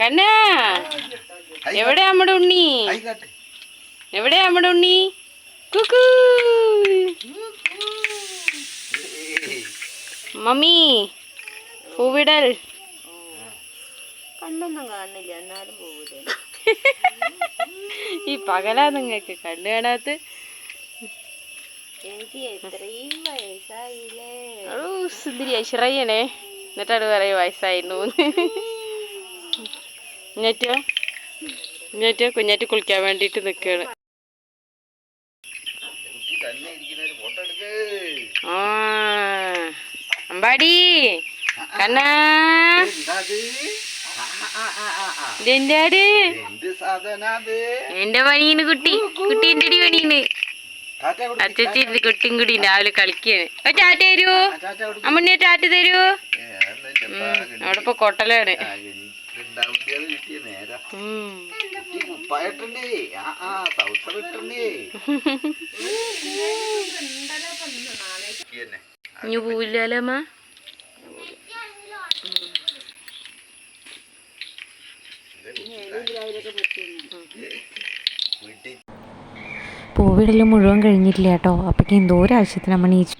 കണ്ണാ എവിടെ നമ്മുടെ ഉണ്ണി? എവിടെ നമ്മുടെ ഉണ്ണി? കുക്കു. മമ്മി പൂവിടൽ. കണ്ണൊന്നും കാണില്ല എന്നാലും പൂവിടൽ. ഈ പകലാ നിങ്ങൾക്ക് കണ്ണു കാണാത്ത. എനിക്ക് എത്രയും വയസ്സായില്ലേ? ഓ സുന്ദരി ഐശ്വര്യണേ എന്നിട്ടാണ് പറയും വയസ്സായിരുന്നു കുഞ്ഞാറ്റോ കുഞ്ഞാറ്റോ കുഞ്ഞാറ്റ് കുളിക്കാൻ വേണ്ടിയിട്ട് നിൽക്കുകയാണ് അമ്പാടി. കണ്ണാ. എന്റെ പണിയാണ് കുട്ടി. കുട്ടി എന്റെ അടി കൊടുക്ക്. അച്ഛച്ചിരുന്ന് കുട്ടിയും കൂടി രാവിലെ കളിക്കാണ്. ചാറ്റ തരൂ. അമ്മണ്ണി ടാറ്റ തരൂ. അവിടെ ഇപ്പൊ കൊട്ടലാണ്. നേരാ. കുപ്പായിട്ടുണ്ട് ആ ആ സൗസർ ഇട്ടുണ്ട് ഇനി പൂവിടൽ മുഴുവൻ കഴിഞ്ഞിട്ടില്ല കേട്ടോ. അപ്പോഴേക്കും എന്തോ ഒരു ആവശ്യത്തിന് അമ്മ നീച്ചു